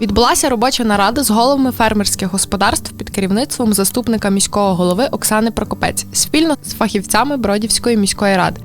Відбулася робоча нарада з головами фермерських господарств під керівництвом заступника міського голови Оксани Прокопець спільно з фахівцями Бродівської міської ради.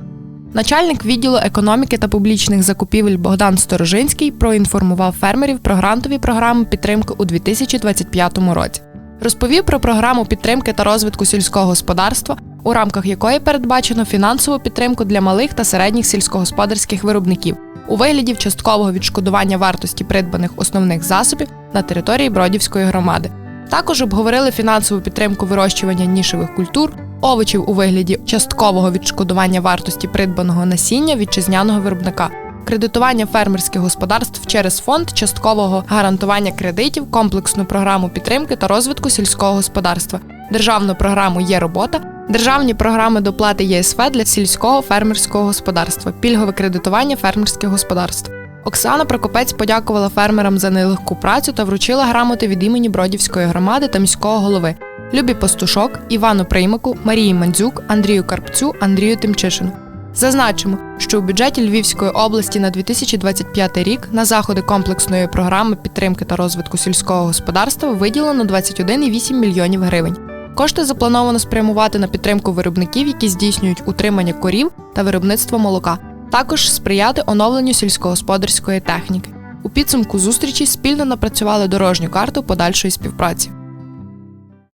Начальник відділу економіки та публічних закупівель Богдан Сторожинський проінформував фермерів про грантові програми підтримки у 2025 році. Розповів про програму підтримки та розвитку сільського господарства, у рамках якої передбачено фінансову підтримку для малих та середніх сільськогосподарських виробників у вигляді часткового відшкодування вартості придбаних основних засобів на території Бродівської громади. Також обговорили фінансову підтримку вирощування нішевих культур, овочів у вигляді часткового відшкодування вартості придбаного насіння вітчизняного виробника, кредитування фермерських господарств через фонд часткового гарантування кредитів, комплексну програму підтримки та розвитку сільського господарства, державну програму Є робота, державні програми доплати ЄСВ для сільського фермерського господарства, пільгове кредитування фермерських господарств. Оксана Прокопець подякувала фермерам за нелегку працю та вручила грамоти від імені Бродівської громади та міського голови Любі Пастушок, Івану Приймаку, Марії Мандзюк, Андрію Карпцю, Андрію Тимчишину. Зазначимо, що у бюджеті Львівської області на 2025 рік на заходи комплексної програми підтримки та розвитку сільського господарства виділено 21,8 мільйонів гривень. Кошти заплановано спрямувати на підтримку виробників, які здійснюють утримання корів та виробництво молока, також сприяти оновленню сільськогосподарської техніки. У підсумку зустрічі спільно напрацювали дорожню карту подальшої співпраці.